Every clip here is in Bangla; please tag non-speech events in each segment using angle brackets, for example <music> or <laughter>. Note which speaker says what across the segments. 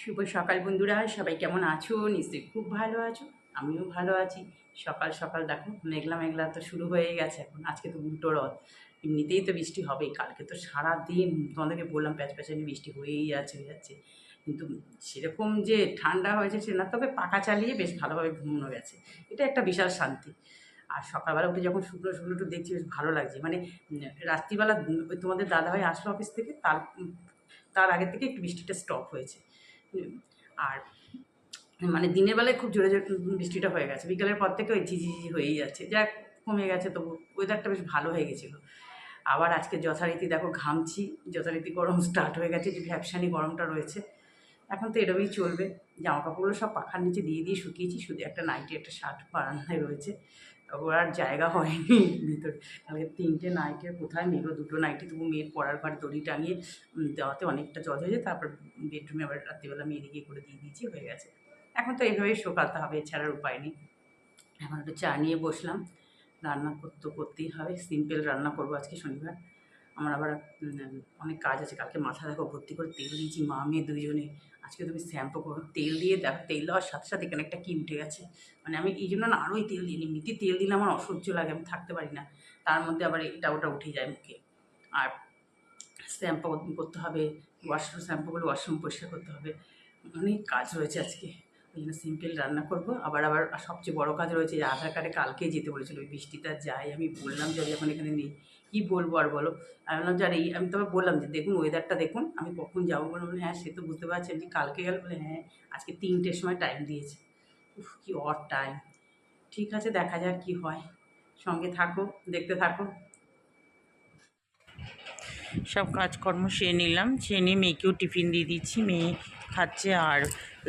Speaker 1: শুভ সকাল বন্ধুরা, সবাই কেমন আছো? নিশ্চয়ই খুব ভালো আছো, আমিও ভালো আছি। সকাল সকাল দেখো, মেঘলা মেঘলা তো শুরু হয়ে গেছে এখন, আজকে তো উল্টো রথ। এমনিতেই তো বৃষ্টি হবেই, কালকে তো সারা দিন তোমাদেরকে বললাম প্যাচ প্যাচানি বৃষ্টি হয়েই যাচ্ছে, হয়ে যাচ্ছে। কিন্তু সেরকম যে ঠান্ডা হয়েছে সে না, তবে পাখা চালিয়ে বেশ ভালোভাবে ঘুমানো গেছে। এটা একটা বিশাল শান্তি। আর সকালবেলা উঠে যখন শুকনো শুকনো একটু দেখছি, বেশ ভালো লাগছে। মানে রাত্রিবেলা তোমাদের দাদাভাই আসলো অফিস থেকে, তার তার আগে থেকে একটু বৃষ্টিটা স্টপ হয়েছে। আর মানে দিনের বেলায় খুব জোরে জোরে বৃষ্টিটা হয়ে গেছে। বিকেলের পর থেকে ওই ঝিঝিঝি হয়েই যাচ্ছে। যাক কমে গেছে তবু ওয়েদারটা বেশ ভালো হয়ে গেছিল। আবার আজকে যথারীতি দেখো ঘামছি, যথারীতি গরম <laughs> স্টার্ট হয়ে গেছে, যে ভ্যাপসানি গরমটা রয়েছে। এখন তো এরকমই চলবে। জামা কাপড়গুলো সব পাখার নিচে দিয়ে দিয়ে শুকিয়েছি, শুধু একটা নাইটি একটা শার্ট বারান্দায় রয়েছে। ওর আর জায়গা হয়নি ভিতরে। কালকে তিনটে নাইটে কোথায় মেলো দুটো নাইটে তবু মেয়ের পড়ার ঘরে দড়ি টাঙিয়ে দেওয়াতে অনেকটা জল যায়, তারপর বেডরুমে আবার রাত্রিবেলা মেয়ে দিকে করে দিয়ে দিয়েছি, হয়ে গেছে। এখন তো এইভাবেই শোকাতে হবে, এছাড়ার উপায় নেই। এখন একটু চা নিয়ে বসলাম। রান্না করতে করতেই হবে সিম্পল রান্না করব আজকে শনিবার। আমার আবার অনেক কাজ আছে। কালকে মাথা দেখো, ভর্তি করে তেল দিয়েছি, মা, মেয়ে দুজনে। আজকে তুমি শ্যাম্পু করো। তেল দিয়ে দেখো, তেল দেওয়ার সাথে সাথে এখানে একটা কি উঠে গেছে। মানে আমি এই জন্য না আরোই তেল দিই এমনিতেই তেল দিলে আমার অসহ্য লাগে, আমি থাকতে পারি না। তার মধ্যে আবার এটা ওটা উঠে যায় মুখে। আর শ্যাম্পু করতে হবে ওয়াশরুম শ্যাম্পু করলে ওয়াশরুম পরিষ্কার করতে হবে। অনেক কাজ রয়েছে আজকে। জন্য সিম্পল রান্না করব। আবার আবার সবচেয়ে বড় কাজ রয়েছে যে আধার কার্ডে কালকে যেতে বলেছিল। ওই বৃষ্টিটা যাই আমি বললাম যে এখন এখানে নেই। কী বলব আর বলো? আমি বললাম যে আমি তবে বললাম যে, দেখুন ওয়েদারটা দেখুন, আমি কখন যাব? বললাম হ্যাঁ সে তো বুঝতে পারছেন যে কালকে গেল বলে হ্যাঁ আজকে তিনটের সময় টাইম দিয়েছে। উফ, কী অড টাইম ঠিক আছে, দেখা যাক কি হয়। সঙ্গে থাকো, দেখতে থাকো।
Speaker 2: সব কাজকর্ম সেরে নিলাম। সেরে নিয়ে মেয়েকেও টিফিন দিয়ে দিচ্ছি। মেয়ে খাচ্ছে আর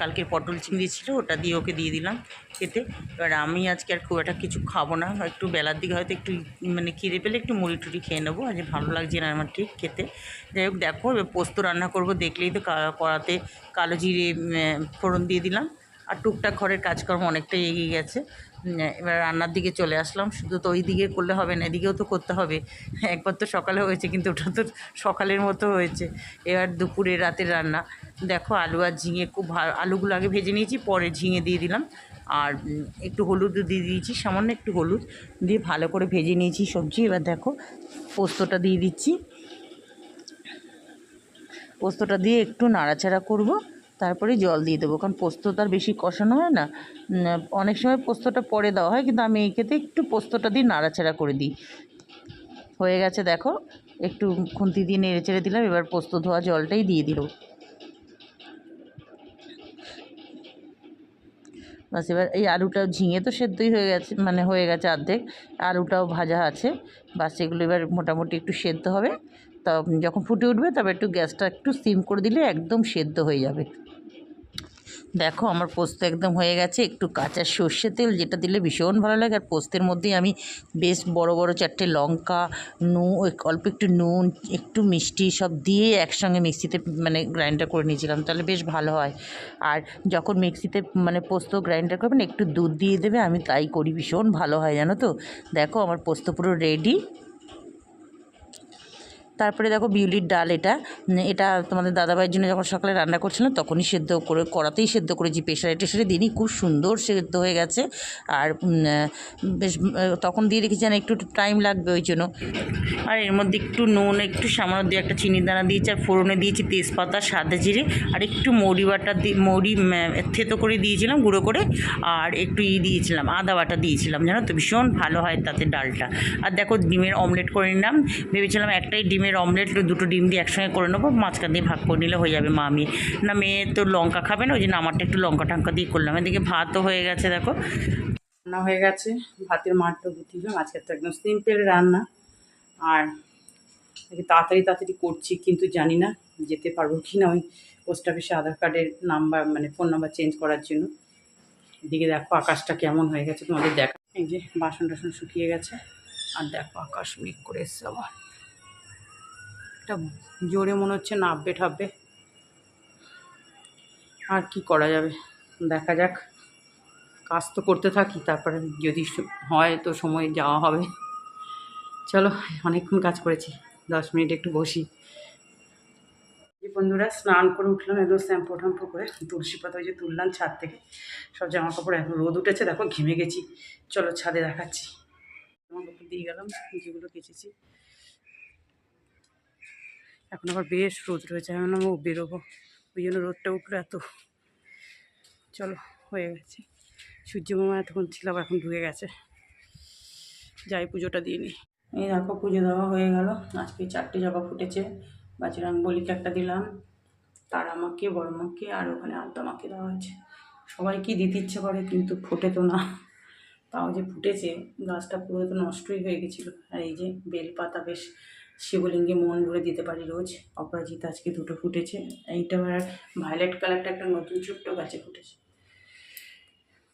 Speaker 2: কালকে পটল চিংড়ি ছিল, ওটা দিয়ে ওকে দিয়ে দিলাম খেতে। এবার আমি আজকে আর খুব একটা কিছু খাব না, একটু বেলার দিকে হয়তো একটু মানে খিদে পেলে একটু মুড়ি টুড়ি খেয়ে নেব, আজ ভালো লাগছে না আমার ঠিক খেতে। যাই হোক, দেখো এবার পোস্ত রান্না করব, দেখলেই তো কড়াতে কালো জিরে ফোড়ন দিয়ে দিলাম। আর টুকটাক ঘরের কাজকর্ম অনেকটাই এগিয়ে গেছে। এবার রান্নার দিকে চলে আসলাম। শুধু তো ওই দিকে করলে হবে না, এদিকেও তো করতে হবে। একবার তো সকালে হয়েছে, কিন্তু ওটা তো সকালের মতো হয়েছে। এবার দুপুরে রাতের রান্না। দেখো, আলু আর ঝিঙে খুব ভালো আলুগুলো আগে ভেজে নিয়েছি, পরে ঝিঙে দিয়ে দিলাম। আর একটু হলুদও দিয়ে দিয়েছি, সামান্য একটু হলুদ দিয়ে ভালো করে ভেজে নিয়েছি সবজি। এবার দেখো, পোস্তটা দিয়ে দিচ্ছি। পোস্তটা দিয়ে একটু নাড়াচাড়া করব। তারপরে জল দিয়ে দেবো। কারণ পোস্ত তার বেশি কষানো হয় না। অনেক সময় পোস্তটা পরে দেওয়া হয়, কিন্তু আমি এই ক্ষেত্রে একটু পোস্তটা দিয়ে নাড়াচাড়া করে দিই। হয়ে গেছে দেখো, একটু খুন্তি দিয়ে নেড়ে চেড়ে দিলাম, এবার পোস্ত ধোয়া জলটাই দিয়ে দিল। বাস এবার এই আলুটাও ঝিঙে তো সেদ্ধই হয়ে গেছে মানে হয়ে গেছে অর্ধেক। আলুটাও ভাজা আছে। বাস এগুলো এবার মোটামুটি একটু সেদ্ধ হবে। তা, যখন ফুটে উঠবে, তবে একটু গ্যাসটা একটু সিম করে দিলে একদম সেদ্ধ হয়ে যাবে। দেখো, আমার পোস্ত একদম হয়ে গেছে। একটু কাঁচা সর্ষে তেল যেটা দিলে ভীষণ ভালো লাগে। আর পোস্তের মধ্যেই আমি বেশ বড় বড় চারটে লঙ্কা নুন অল্প একটু নুন, একটু মিষ্টি সব দিয়ে একসঙ্গে মিক্সিতে মানে গ্রাইন্ডার করে নিয়েছিলাম। তাহলে বেশ ভালো হয়। আর যখন মিক্সিতে মানে পোস্ত গ্রাইন্ডার করবেন একটু দুধ দিয়ে দেবে, আমি তাই করি। ভীষণ ভালো হয়, জানো তো? দেখো, আমার পোস্ত পুরো রেডি। তারপরে দেখো বিউলির ডাল এটা। এটা তোমাদের দাদাভাইয়ের জন্য যখন সকালে রান্না করছিলাম, তখনই সেদ্ধ করে, কড়াতেই সেদ্ধ করেছি। প্রেশারে টেশারে দিনই খুব সুন্দর সেদ্ধ হয়ে গেছে। আর বেশ তখন দিয়ে রেখেছি যেন একটু টাইম লাগবে ওই জন্য। আর এর মধ্যে একটু নুন, একটু সামান্য দিয়ে একটা চিনি দানা দিয়েছি, আর ফোড়নে দিয়েছি তেজপাতা, সাদা জিরে, আর একটু মৌরি বাটা দিয়ে মৌরি থেতো করে দিয়েছিলাম, গুঁড়ো করে, আর একটু ই দিয়েছিলাম, আদা বাটা দিয়েছিলাম। জানো তো, ভীষণ ভালো হয় তাতে ডালটা। আর দেখো, ডিমের অমলেট করে নিলাম। ভেবেছিলাম একটাই ডিমের অমলেট দুটো ডিম দিয়ে একসঙ্গে করে নেব, মাঝখান দিয়ে ভাগ করে নিলে হয়ে যাবে মা, আমি। না, মেয়ে তো লঙ্কা খাবে না, ওই জন্য আমারটা একটু লঙ্কা টাঙ্কা দিয়ে করলাম। এদিকে ভাতও হয়ে গেছে, দেখো।
Speaker 1: রান্না হয়ে গেছে, ভাতের মাঠটা গুটিলাম আজকে তো একদম সিম্পল রান্না। আর তাড়াতাড়ি তাড়াতাড়ি করছি, কিন্তু জানি না যেতে পারব কি না ওই পোস্ট অফিসে আধার কার্ডের নাম্বার মানে ফোন নাম্বার চেঞ্জ করার জন্য। এদিকে দেখো আকাশটা কেমন হয়ে গেছে, তোমাদের দেখা। এই যে বাসন টাসন শুকিয়ে গেছে, আর দেখো আকাশ মেঘ করে এসছে আবার। এটা জোরে মনে হচ্ছে নাববে ঠাববে। আর কি করা যাবে? দেখা যাক। কাজ তো করতে থাকি, তারপরে যদি হয় তো সময় যাওয়া হবে। চলো, অনেকক্ষণ কাজ করেছি। দশ মিনিট একটু বসি। বন্ধুরা, স্নান করে উঠলাম, একদম শ্যাম্পু ট্যাম্পু করে, তুলসী পাতা ওই যে তুললাম ছাদ থেকে। সব জামা কাপড় এখন রোদ উঠেছে, দেখো ঘেমে গেছি। চলো ছাদে দেখাচ্ছি। জামা কাপড় দিয়ে গেলাম, যেগুলো কেচেছি। এখন আবার বেশ রোদ রয়েছে, আমি বেরোবো। ওই জন্য রোদটা উঠল এত। চলো, হয়ে গেছে। সূর্য মামা এতক্ষণ ছিল, আবার এখন ঢুকে গেছে। যাই, পুজোটা দিয়ে নিই এই দেখো, পুজো দেওয়া হয়ে গেল। আজকে চারটে জবা ফুটেছে। বাচিরাম বলিকে একটা দিলাম। তার আমাকে বড় মাকে, আর ওখানে আদ্যা মাকে দেওয়া হয়েছে। সবাইকে দিতে ইচ্ছে করে, কিন্তু ফোটে তো না। তাও যে ফুটেছে, গাছটা পুরো তো নষ্টই হয়ে গেছিল। আর এই যে বেলপাতা বেশ শিবলিঙ্গে মন ভরে দিতে পারি রোজ। অপরাজিতা আজকে দুটো ফুটেছে। এইটা আবার ভায়োলেট কালারটা একটা নতুন ছোট্ট গাছে ফুটেছে।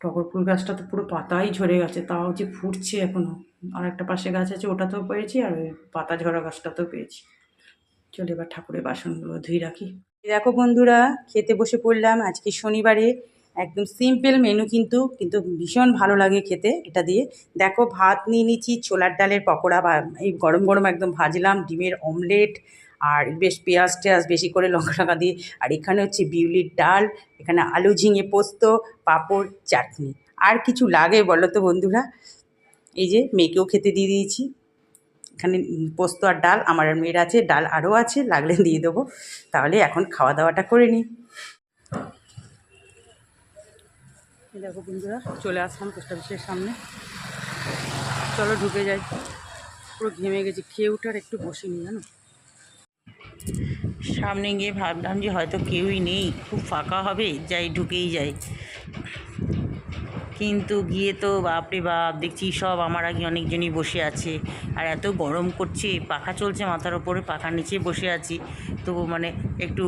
Speaker 1: টগর ফুল গাছটা তো পুরো পাতাই ঝরে গেছে, তাও যে ফুটছে এখনও আর একটা পাশে গাছ আছে, ওটাতেও পেয়েছি, আর ওই পাতা ঝরা গাছটাতেও পেয়েছি। চলে এবার ঠাকুরের বাসনগুলো ধুই রাখি। দেখো বন্ধুরা, খেতে বসে পড়লাম। আজকে শনিবারে একদম সিম্পল মেনু কিন্তু কিন্তু ভীষণ ভালো লাগে খেতে এটা দিয়ে। দেখো ভাত নিয়ে নিচ্ছি, ছোলার ডালের পকোড়া বা এই গরম গরম একদম ভাজলাম, ডিমের অমলেট আর বেশ পেঁয়াজ টেয়াজ বেশি করে লঙ্কা লঙ্কা দিয়ে। আর এখানে হচ্ছে বিউলির ডাল, এখানে আলু ঝিঙে পোস্ত, পাঁপড়, চাটনি। আর কিছু লাগে বলো তো বন্ধুরা? এই যে মেয়েকেও খেতে দিয়ে দিয়েছি। এখানে পোস্ত আর ডাল আমার আর মেয়ের আছে, ডাল আরও আছে, লাগলে দিয়ে দেবো। তাহলে এখন খাওয়া দাওয়াটা করে নিই। দেখো বন্ধুরা, চলে আসলাম পোস্ট অফিসের সামনে। চলো ঢুকে যাই। পুরো ঘেমে গেছি, খেয়ে উঠে আর একটু বসিনি, জানো?
Speaker 2: সামনে গিয়ে ভাবলাম যে হয়তো কেউই নেই, খুব ফাঁকা হবে, যাই ঢুকেই যাই। কিন্তু গিয়ে তো বাপরে বাপ, দেখছি সব আমার আগে অনেকজনই বসে আছে। আর এত গরম করছে, পাখা চলছে মাথার ওপরে, পাখার নিচে বসে আছি। তো মানে একটু,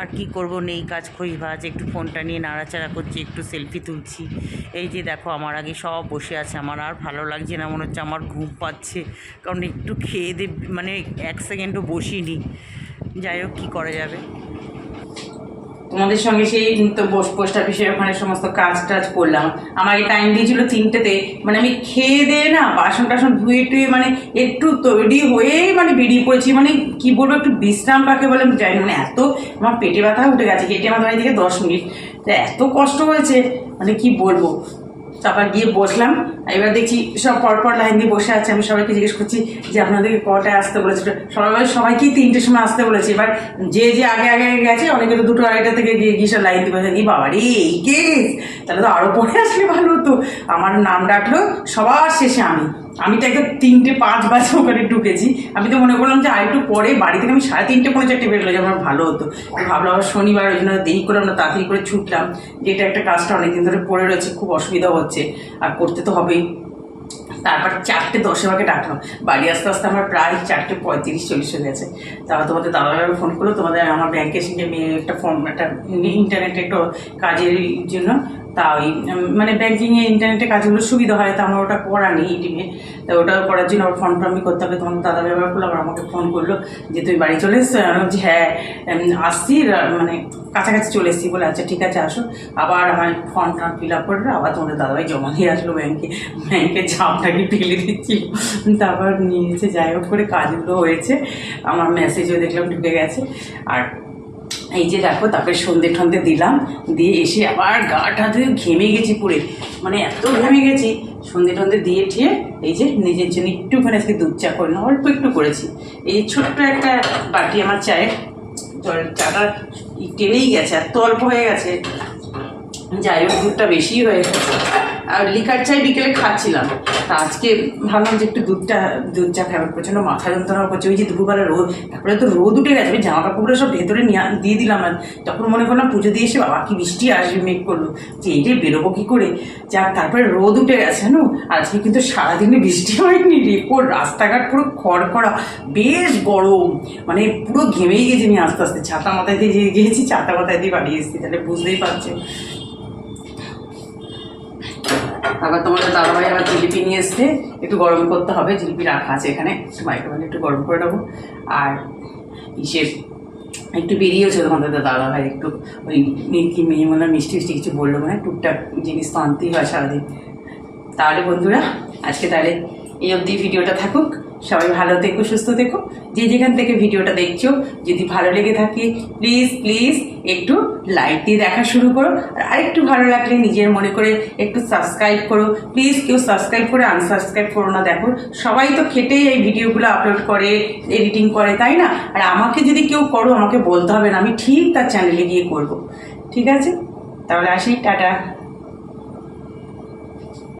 Speaker 2: আর কি করব, নেই কাজ, খই ভাজ, একটু ফোনটা নিয়ে নাড়াচাড়া করছি, একটু সেলফি তুলছি। এই যে দেখো, আমার আগে সব বসে আছে, আমার আর ভালো লাগছে না, মনে হচ্ছে আমার ঘুম পাচ্ছে। কারণ একটু খেয়ে দে মানে এক সেকেন্ডও বসিনি। যাই হোক, কী করা যাবে?
Speaker 1: তোমাদের সঙ্গে সেই তো পোস্ট অফিসের ওখানে সমস্ত কাজ টাজ করলাম। আমাকে টাইম দিয়েছিল তিনটেতে। মানে আমি খেয়ে দিয়ে না বাসন টাসন ধুয়ে টুয়ে মানে একটু তৈরি হয়েই মানে বেরিয়ে পড়েছি। মানে কি বলব একটু বিশ্রাম পাকে বলে আমি যাই মানে এত আমার পেটে ব্যথা উঠে গেছে। কেটে আমার বাড়ি থেকে দশ মিনিট। তা এত কষ্ট হয়েছে। মানে কি বলব? তারপর গিয়ে বসলাম। এবার দেখছি সব পরপর লাইন দিয়ে বসে আছে। আমি সবাইকে জিজ্ঞেস করছি যে, আপনাদেরকে কটায় আসতে বলেছিল? সবাই, সবাইকেই তিনটের সময় আসতে বলেছি। এবার যে যে আগে আগে আগে গেছে, অনেকে তো দুটো আড়াইটা থেকে গিয়ে গিয়ে সব লাইন দিয়ে বসে কি বাবা রে এই গেস তাহলে তো আরও পরে আসলে ভালো হতো। আমার নাম ডাকলো সবার শেষে আমি। আমি তো একদম তিনটে পাঁচ বাজে ওখানে ঢুকেছি। আমি তো মনে করলাম যে আর একটু পরে বাড়ি থেকে আমি সাড়ে তিনটে পৌনে চারটে বেরোলো যে আমার ভালো হতো। ভাবলাম আবার শনিবার, ওই জন্য দেরি করে আমরা তাড়াতাড়ি করে ছুটলাম। যে এটা একটা কাজটা অনেকদিন ধরে পড়ে রয়েছে, খুব অসুবিধা হচ্ছে। আর করতে তো হবেই। তারপর চারটে দশে আমাকে ডাকলাম বাড়ি আসতে আসতে আমার প্রায় চারটে পঁয়ত্রিশ, চল্লিশ হয়ে গেছে। তারপর তোমাদের দাদাভাই ফোন করল। তোমাদের আমার ব্যাংকে সঙ্গে মেয়ে একটা ফর্ম একটা ইন্টারনেটে একটু কাজের জন্য তা ওই মানে ব্যাঙ্কিংয়ে ইন্টারনেটে কাজগুলো সুবিধা হয়, তা আমার ওটা করা নেই টিমে তা ওটা করার জন্য আমার ফর্ম টর্মই করতে হবে। তোমার দাদা ব্যবহার করল আবার আমাকে ফোন করল যে, তুই বাড়ি চলে এসছো আমি বলছি হ্যাঁ আসছি মানে কাছাকাছি চলে এসেছি। বলে আচ্ছা ঠিক আছে, আসো। আবার আমার ফর্ম টর্ম ফিল আপ করে আবার তোমাদের দাদাভাই জমা দিয়ে আসলো ব্যাংকে ব্যাংকে ঝাপটাকে ফেলে দিচ্ছি তারপর নিয়েছে যাই হোক করে কাজগুলো হয়েছে। আমার মেসেজও দেখলাম ঢুকে গেছে। আর এই যে দেখো, তারপরে সন্ধে ঠন্ধে দিলাম, দিয়ে এসে আবার গা গাটা ধুয়ে ঘেমে গেছি পুরে মানে এত ঘেমে গেছি, সন্ধে টন্ধে দিয়ে ঠিয়ে এই যে নিজের জন্য একটুখানি আজকে দুধ চা করে না অল্প একটু করেছি। এই ছোট্ট একটা বাটি আমার চায়ের, জল চাটা টেনেই গেছে, এত অল্প হয়ে গেছে। যাই হোক, দুধটা বেশি হয়ে গেছে। আর লিকার চাই বিকেলে খাচ্ছিলাম। তা আজকে ভাবলাম যে একটু দুধটা, দুধ চা খাবার প্রচণ্ড মাথা যন্ত্রণা করছে। ওই যে দুপুরবেলা রোদ, তারপরে তো রোদ উঠে গেছে। আমি জামা কাপড়গুলো সব ভেতরে নিয়ে দিয়ে দিলাম। আর তখন মনে করলাম পুজো দিয়ে এসে বাবা, কি বৃষ্টি আসবে মেঘ করল। যে এই রে বেরোবো কী করে? যা তারপরে রোদ উঠে গেছে, জানো? আজকে কিন্তু সারাদিনে বৃষ্টি হয়নি রেপোর রাস্তাঘাট পুরো খড় করা বেশ গরম। মানে পুরো ঘেমেই গেছি আমি আস্তে আস্তে। ছাতা মাথায় দিয়ে গিয়েছি, ছাতা মাথায় দিয়ে বাড়ি এসেছি। তাহলে বুঝতেই পারছ। আবার তোমাদের দাদাভাই আবার জিলিপি নিয়ে এসছে। একটু গরম করতে হবে, জিলিপি রাখা আছে এখানে। মাইক্রোওভেনে একটু গরম করে নেব। আর ইসে একটু বেরিয়েছে তোমাদের দাদাভাই একটু ওই কি মেয়ে মনে হয় মিষ্টি মিষ্টি কিছু বলল মানে টুকটাক জিনিস তো আনতেই হয় সারাদিন। তাহলে বন্ধুরা, আজকে তাহলে এই অবধি ভিডিওটা থাকুক। সবাই ভালো থেকো, সুস্থ থেকো। যে যেখান থেকে ভিডিওটা দেখছ, যদি ভালো লেগে থাকে প্লিজ প্লিজ একটু লাইক দিয়ে দেখা শুরু করো। আর আরেকটু ভালো লাগলে নিজের মনে করে একটু সাবস্ক্রাইব করো। প্লিজ কেউ সাবস্ক্রাইব করে আনসাবস্ক্রাইব করো না, দেখো। সবাই তো খেটেই এই ভিডিওগুলো আপলোড করে এডিটিং করে, তাই না? আর আমাকে যদি কেউ করো, আমাকে বলতে হবে না, আমি ঠিক তার চ্যানেলে গিয়ে করব। ঠিক আছে? তাহলে আসি, টাটা।